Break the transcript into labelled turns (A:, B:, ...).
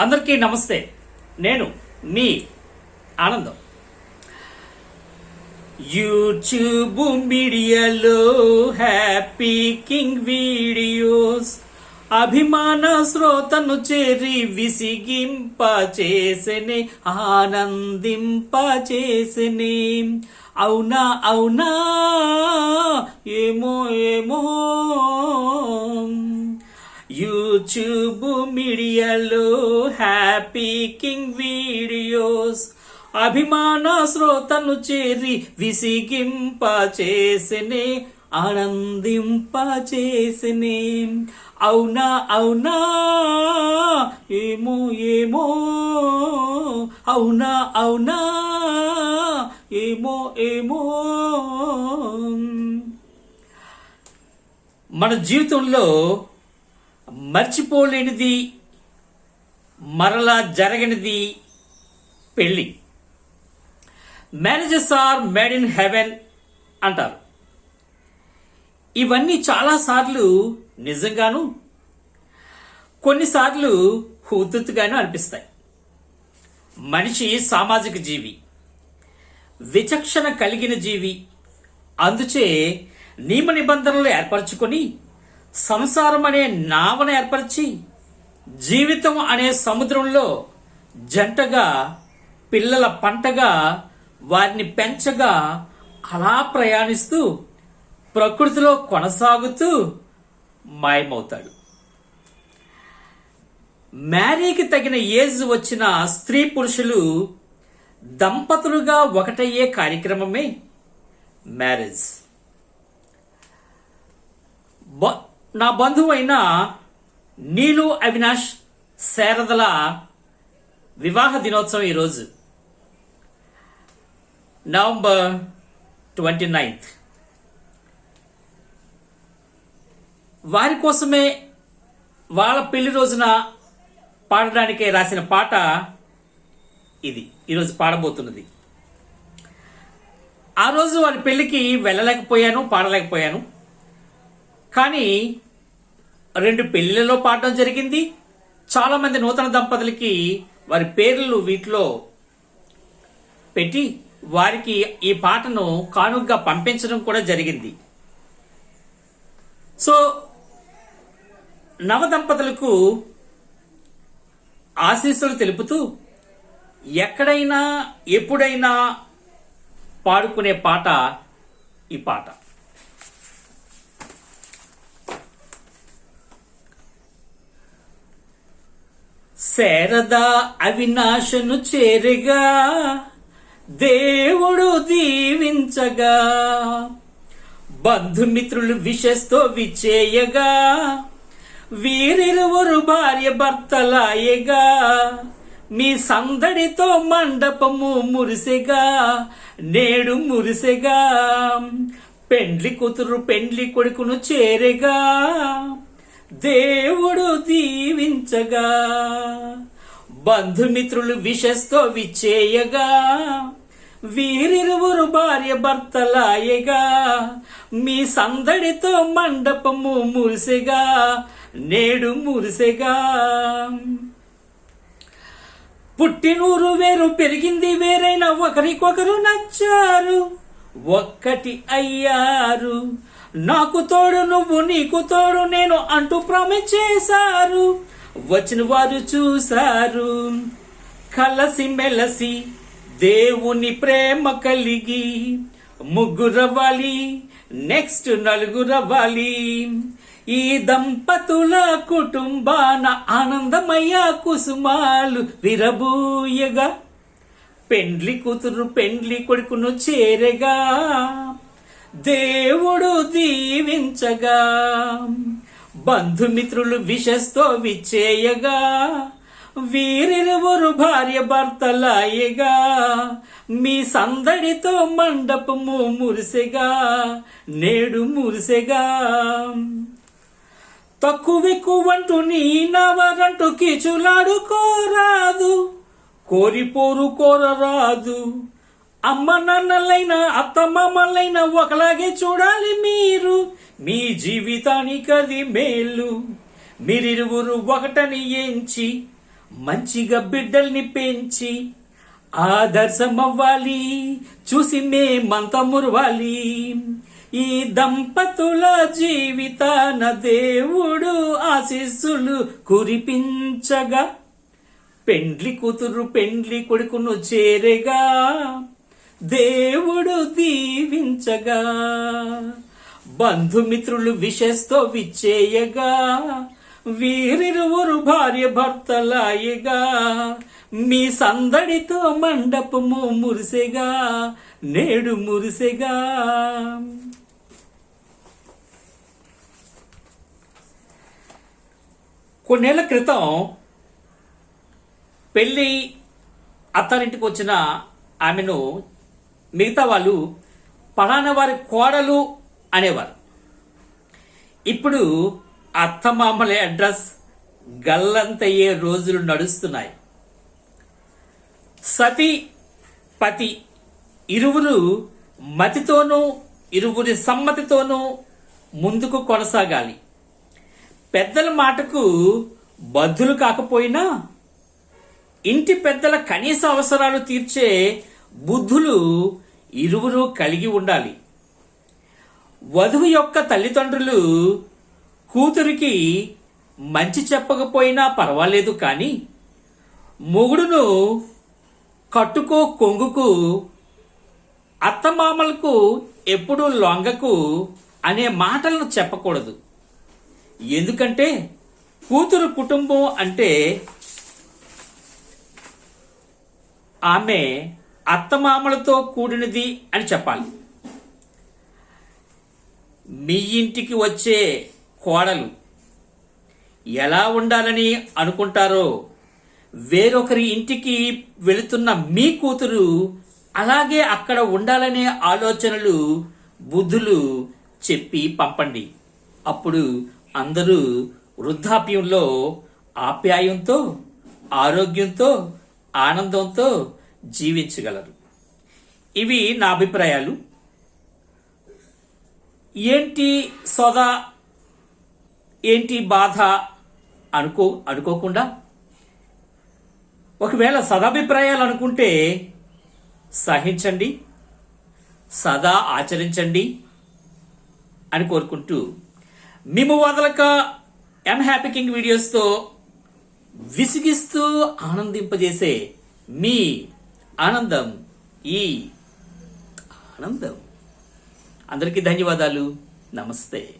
A: అందరికీ నమస్తే. నేను మీ ఆనందం. యూట్యూబ్ మీడియాలో హ్యాపీ కింగ్ వీడియోస్ అభిమాన శ్రోతను చేరి విసిగింప చేసెనే ఆనందింప చేసెనే. అవునా అవునా? ఏమో ఏమో. యూట్యూబ్ మీడియాలో హ్యాపీ కింగ్ వీడియోస్. అభిమాన శ్రోతను చేరి విసిగింప చేసినే ఆనందింప చేసినే. అవునా అవునా? ఏమో ఏమో? అవునా అవునా? ఏమో ఏమో? మన జీవితంలో మర్చిపోలేనిది మరలా జరగనిది పెళ్ళి. Marriages are made in heaven అంటారు. ఇవన్నీ చాలాసార్లు నిజంగాను కొన్నిసార్లు ఉద్ధృతిగాను అనిపిస్తాయి. మనిషి సామాజిక జీవి విచక్షణ కలిగిన జీవి అందుచే నియమ నిబంధనలు ఏర్పరచుకొని సంసారం అనే నావను ఏర్పరిచి జీవితం అనే సముద్రంలో జంటగా పిల్లల పంటగా వారిని పెంచగా అలా ప్రయాణిస్తూ ప్రకృతిలో కొనసాగుతూ మాయమవుతాడు. మ్యారీకి తగిన ఏజ్ వచ్చిన స్త్రీ పురుషులు దంపతులుగా ఒకటయ్యే కార్యక్రమమే మ్యారేజ్. బ- నా బంధువు అయిన నీలు అవినాష్ శారదల వివాహ దినోత్సవం ఈరోజు నవంబర్ ట్వంటీ నైన్త్. వారి కోసమే వాళ్ళ పెళ్ళి రోజున పాడడానికే రాసిన పాట ఇది. ఈరోజు పాడబోతున్నది. ఆ రోజు వారి పెళ్ళికి వెళ్ళలేకపోయాను పాడలేకపోయాను. కానీ రెండు పెళ్ళిలలో పాడడం జరిగింది. చాలామంది నూతన దంపతులకి వారి పేర్లు వీటిలో పెట్టి వారికి ఈ పాటను కానుగ్గా పంపించడం కూడా జరిగింది. సో నవ దంపతులకు ఆశీస్సులు తెలుపుతూ ఎక్కడైనా ఎప్పుడైనా పాడుకునే పాట ఈ పాట. శారదా అవినాశను చేరగా దేవుడు దీవించగా. బంధుమిత్రులు విషస్తో విచేయగా వీరిరువురు భార్య భర్తలాయగా మీ సందడితో మండపము మురిసెగా నేడు మురిసెగా. పెండ్లి కూతురు పెండ్లి కొడుకును చేరెగా. దేవుడు దీవించగా. బంధుమిత్రులు విషస్తో విచ్చేయగా వీరిరువురు భార్య భర్తలాయగా. మీ సందడితో మండపము మురిసెగా నేడు మురిసెగా పుట్టినూరు వేరు పెరిగింది వేరైన ఒకరికొకరు నచ్చారు. ఒక్కటి అయ్యారు. నాకు తోడు నువ్వు నీకు తోడు నేను అంటూ ప్రామిస్ చేశారు. వచ్చిన వారు చూశారు. కలసి మెలసి దేవుని ప్రేమ కలిగి ముగ్గురవ్వాలి నెక్స్ట్ నలుగురవ్వాలి ఈ దంపతుల కుటుంబాన ఆనందమయ్య కుసుమాలు విరబూయగా. పెండ్లి కూతురు పెండ్లి కొడుకును చేరగా. దేవుడు దీవించగా. బంధుమిత్రులు విషస్తో విచ్చేయగా వీరిరువురు భార్య భర్తలాయగా మీ సందడితో మండపము మురిసెగా. నేడు మురిసెగా. తక్కువెక్కువంటూ నీ నవరంటూ కిచులాడుకోరాదు. కోరిపోరు కోరరాదు. అమ్మ నాన్నలైన అత్త మామలైనా ఒకలాగే చూడాలి మీరు. మీ జీవితానికి అది మేలు. మీరిరువురు ఒకటని ఎంచి మంచిగా బిడ్డల్ని పెంచి ఆదర్శమవ్వాలి. చూసి మేమంత మురవాలి ఈ దంపతుల జీవితాన దేవుడు ఆశీస్సులు కురిపించగా పెండ్లి కూతురు పెండ్లి కొడుకును చేరేగా. దేవుడు దీవించగా. బంధుమిత్రులు విషస్తో విచ్చేయగా వీరిరువురు భార్య భర్తలాయగా. మీ సందడితో మండపము మురిసెగా నేడు మురిసెగా. కొన్నేళ్ళ క్రితం పెళ్ళి అత్తారింటికి వచ్చిన ఆమెను మిగతా వాళ్ళు పలానా వారి కోడలు అనేవారు. ఇప్పుడు అత్తమామల అడ్రస్ గల్లంతయ్యే రోజులు నడుస్తున్నాయి. సతి పతి ఇరువురు మతితోనూ ఇరువురి సమ్మతితోనూ ముందుకు కొనసాగాలి. పెద్దల మాటకు బద్దులు కాకపోయినా ఇంటి పెద్దల కనీస అవసరాలు తీర్చే బుద్ధులు ఇరువురు కలిగి ఉండాలి. వధువు యొక్క తల్లిదండ్రులు కూతురికి మంచి చెప్పకపోయినా పర్వాలేదు కానీ మొగుడును కట్టుకో కొంగుకు అత్తమామలకు ఎప్పుడూ లొంగకు అనే మాటలను చెప్పకూడదు. ఎందుకంటే కూతురు కుటుంబం అంటే ఆమె అత్తమామలతో కూడినది అని చెప్పాలి. మీ ఇంటికి వచ్చే కోడలు ఎలా ఉండాలని అనుకుంటారో వేరొకరి ఇంటికి వెళుతున్న మీ కూతురు అలాగే అక్కడ ఉండాలనే ఆలోచనలు బుద్ధులు చెప్పి పంపండి. అప్పుడు అందరూ వృద్ధాప్యంలో ఆప్యాయంతో ఆరోగ్యంతో ఆనందంతో జీవించగలరు ఇవి నా అభిప్రాయాలు. ఏంటి సోదా? ఏంటి బాధ? అనుకో అనుకోకుండా. ఒకవేళ సదాభిప్రాయాలు అనుకుంటే సహించండి సదా ఆచరించండి అని కోరుకుంటూ మేము వదలక ఎం హ్యాపీ కింగ్ వీడియోస్తో విసిగిస్తూ ఆనందింపజేసే మీ ఆనందం. ఈ ఆనందం. అందరికీ ధన్యవాదాలు. నమస్తే.